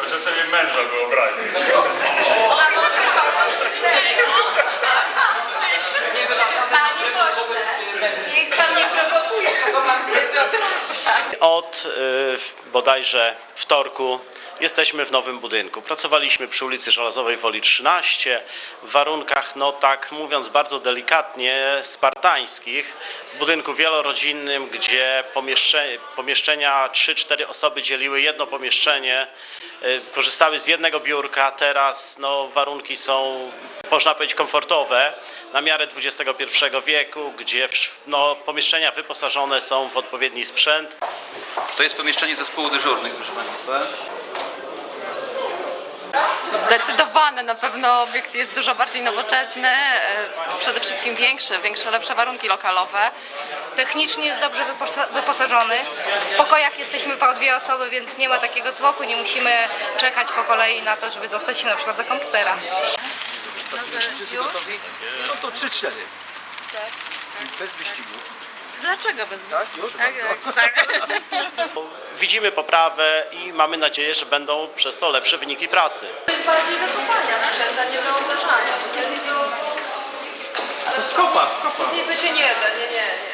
Proszę sobie męża wyobrazić. Panie pośle, niech pan nie prowokuje, kogo mam sobie wyobrażać. Od y, bodajże wtorku jesteśmy w nowym budynku. Pracowaliśmy przy ulicy Żelazowej Woli 13 w warunkach, no tak mówiąc bardzo delikatnie, spartańskich. W budynku wielorodzinnym, gdzie pomieszcze, pomieszczenia 3-4 osoby dzieliły jedno pomieszczenie, y, korzystały z jednego biurka. Teraz no, warunki są, można powiedzieć, komfortowe na miarę XXI wieku, gdzie no, pomieszczenia wyposażone są w odpowiedni sprzęt. To jest pomieszczenie zespołu dyżurnych, proszę Państwa. Zdecydowane, na pewno obiekt jest dużo bardziej nowoczesny, e, przede wszystkim większy, większe, lepsze warunki lokalowe. Technicznie jest dobrze wyposa- wyposażony. W pokojach jesteśmy po dwie osoby, więc nie ma takiego tłoku, nie musimy czekać po kolei na to, żeby dostać się na przykład do komputera. No to 3-4. Bez wyścigu. Dlaczego bez Tak? Już? Widzimy poprawę i mamy nadzieję, że będą przez to lepsze wyniki pracy. To jest bardziej do kopania sprzęta, nie do uderzania, bo to. To skopa, skopa. Nic się nie da, nie, nie, nie.